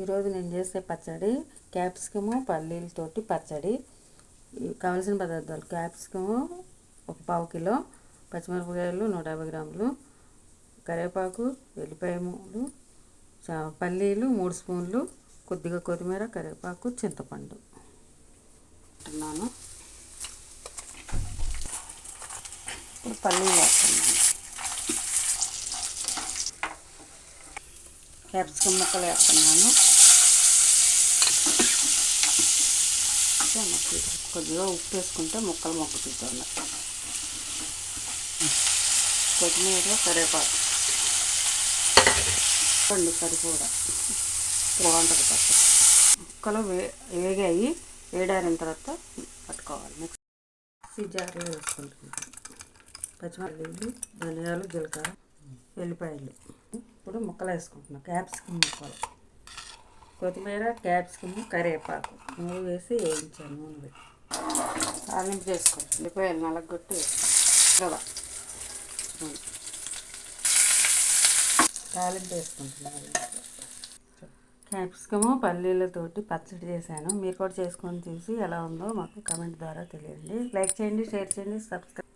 ఈరోజు నేను చేసే పచ్చడి క్యాప్సికము పల్లీలతోటి పచ్చడి. కావలసిన పదార్థాలు క్యాప్సికము ఒక పావు కిలో పచ్చిమిరపకాయలు నూట యాభై గ్రాములు కరివేపాకు వెల్లిపాయ మూడు పల్లీలు మూడు స్పూన్లు కొద్దిగా కొత్తిమీర కరివేపాకు చింతపండు. అంటున్నాను ఇప్పుడు పల్లీలు వేస్తున్నాను. క్యాప్సికమ్ ముక్కలు వేస్తున్నాను. కొద్దిగా ఉప్పు వేసుకుంటే ముక్కలు మొక్కుతుంది కొత్తిమీర కరివేపాకు. పండు సరిపోడా. బాగుంటుంది పచ్చడి ముక్కలు వే వేగాయి. వేడారిన తర్వాత పట్టుకోవాలి. మిక్సీ జార్లో వేసుకుంటున్నాను. పచ్చిమిరపకాయలు ధనియాలు జీలకర్ర వెల్లిపాయలు. ఇప్పుడు ముక్కలు వేసుకుంటున్నాను క్యాప్సికమ్ ముక్కలు. కొత్తిమీర క్యాప్సికమ్ కరివేపాకు. మూడు వేసి వేయించాను నూనె. పెట్టి తాలింపు చేసుకోండి ఉల్లిపాయలు నలగొట్టి కదా తాలింపు వేసుకుంటున్నాను క్యాప్సికము పల్లీలతోటి పచ్చడి చేశాను. మీరు కూడా చేసుకొని చూసి ఎలా ఉందో మాకు కమెంట్ ద్వారా తెలియండి. లైక్ చేయండి షేర్ చేయండి సబ్స్క్రైబ్